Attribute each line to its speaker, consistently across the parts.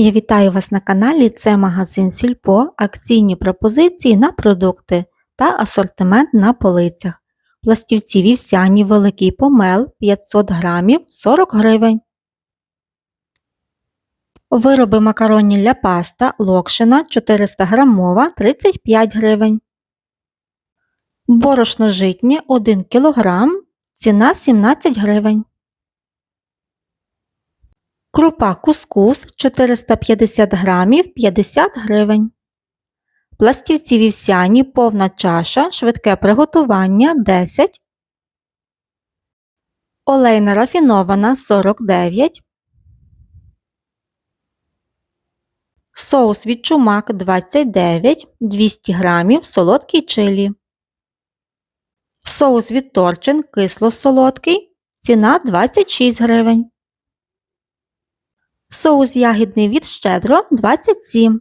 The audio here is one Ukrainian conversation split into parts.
Speaker 1: Я вітаю вас на каналі. Це магазин Сільпо, акційні пропозиції на продукти та асортимент на полицях. Пластівці вівсяні великий помел 500 грамів 40 гривень. Вироби макаронні для паста локшина 400 грамова 35 гривень. Борошно житнє 1 кг, ціна 17 гривень. Крупа кускус 450 грамів 50 гривень. Пластівці вівсяні повна чаша, швидке приготування 10. Олейна рафінована 49. Соус від чумак 29 200 грамів солодкий чилі. Соус від торчин кисло-солодкий. Ціна 26 гривень. Соус ягідний від щедро 27,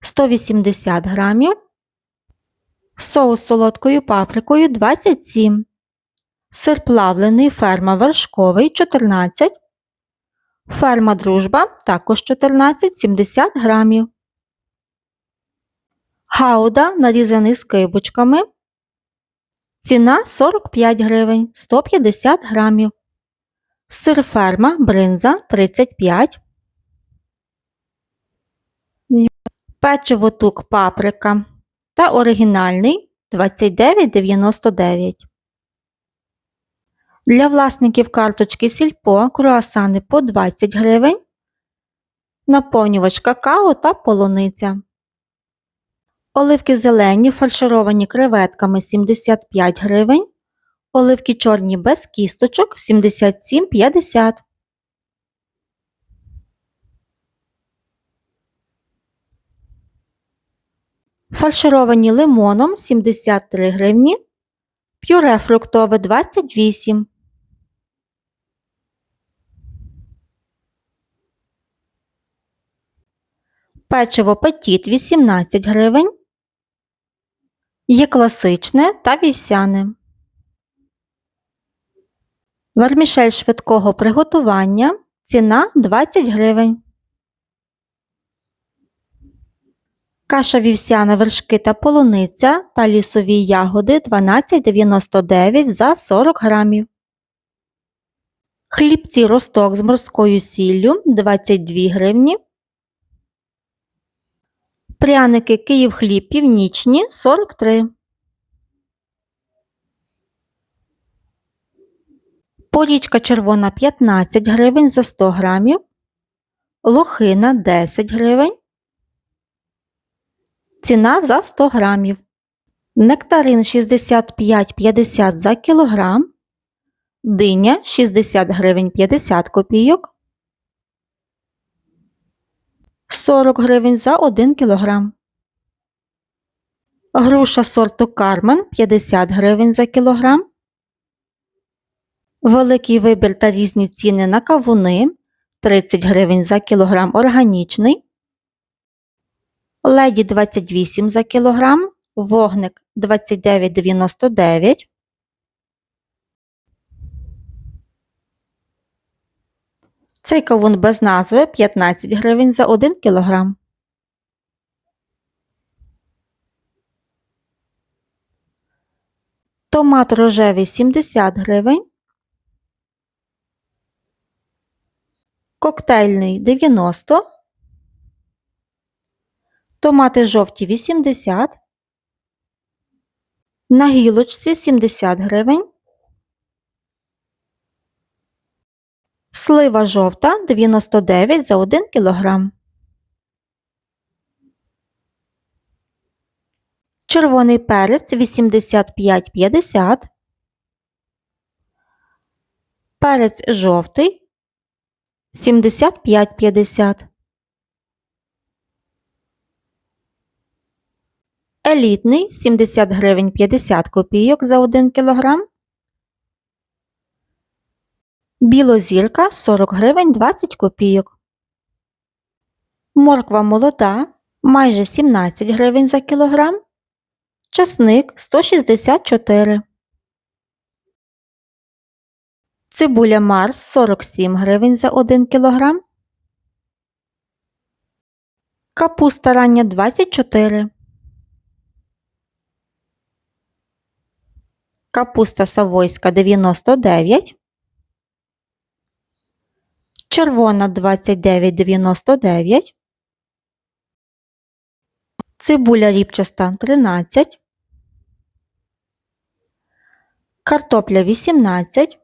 Speaker 1: 180 грамів. Соус солодкою паприкою 27. Сир плавлений ферма вершковий 14. Ферма дружба також 14 70 грамів. Гауда нарізаний скибочками. Ціна 45 гривень 150 грамів. Сир ферма бринза 35. Печиво тук паприка та оригінальний 29,99. Для власників карточки Сільпо круасани по 20 гривень. Наповнювач какао та полуниця. Оливки зелені фаршировані креветками 75 гривень. Оливки чорні без кісточок 77,50. Фаршировані лимоном 73 гривні. Пюре фруктове 28. Печиво петіт 18 гривень. Є класичне та вівсяне. Вермішель швидкого приготування. Ціна 20 гривень. Каша вівсяна вершки та полуниця та лісові ягоди 12,99 за 40 грамів. Хлібці росток з морською сіллю 22 гривні. Пряники Київ хліб північні 43. Порічка червона 15 гривень за 100 грамів. Лохина 10 гривень. Ціна за 100 грамів. Нектарин 65,50 за кілограм. Диня 60 гривень 50 копійок. 40 гривень за 1 кілограм. Груша сорту Кармен 50 гривень за кілограм. Великий вибір та різні ціни на кавуни 30 гривень за кілограм органічний, леді 28 за кілограм, вогник 29,99. Цей кавун без назви 15 гривень за 1 кілограм. Томат рожевий 70 гривень. Коктейльний 90, томати жовті 80, на гілочці 70 гривень, слива жовта 99 за 1 кг. Червоний перець 85,50, перець жовтий 75,50. Елітний 70 гривень 50 копійок за 1 кг. Білозірка 40 гривень 20 копійок. Морква молода майже 17 гривень за кілограм. Часник 164 Цибуля Марс 47 гривень за 1 кг. Капуста рання 24. Капуста савойська 99. Червона 29,99. Цибуля ріпчаста 13. Картопля 18.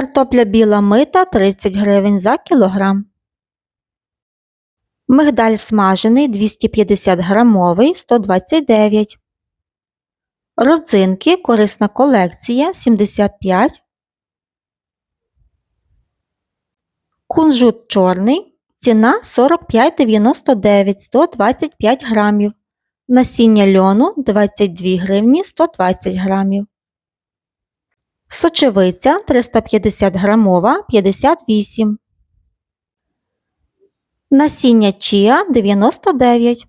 Speaker 1: Картопля біла мита 30 гривень за кілограм. Мигдаль смажений 250 грамовий 129. Родзинки корисна колекція 75. Кунжут чорний. Ціна 45,99 125 грамів. Насіння льону 22 гривні 120 грамів. Сочевиця 350 грамова 58. Насіння чія 99.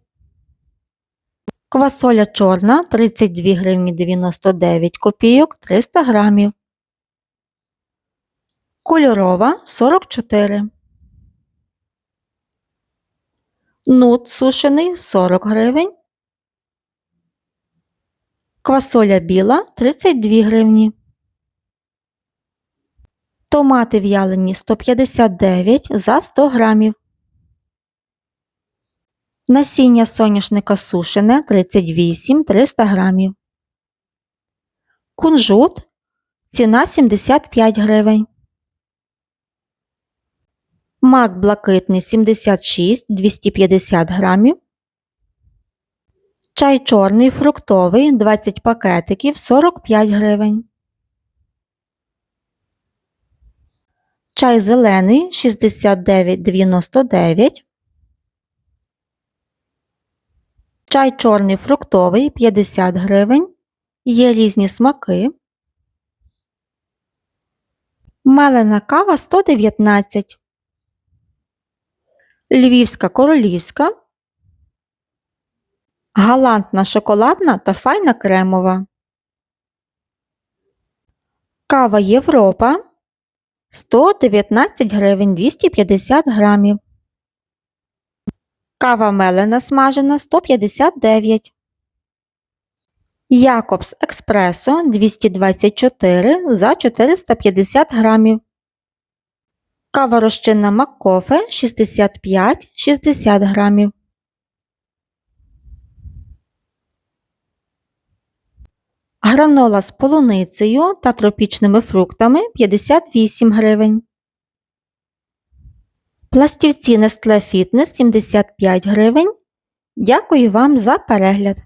Speaker 1: Квасоля чорна 32 гривні 99 копійок 300 грамів. Кольорова 44. Нут сушений 40 гривень. Квасоля біла 32 гривні. Томати в'ялені 159 за 100 грамів. Насіння соняшника сушене 38 300 грамів. Кунжут ціна 75 гривень. Мак блакитний 76 250 грамів. Чай чорний фруктовий 20 пакетиків 45 гривень. Чай зелений 69,99. Чай чорний фруктовий 50 гривень. Є різні смаки. Мелена кава 119. Львівська королівська. Галантна шоколадна та файна кремова. Кава Європа 119 гривень 250 грамів. Кава мелена смажена 159. Якобс Експресо 224 за 450 грамів. Кава розчинна Маккофе 65-60 грамів. Гранола з полуницею та тропічними фруктами 58 гривень. Пластівці Nestle Fitness 75 гривень. Дякую вам за перегляд!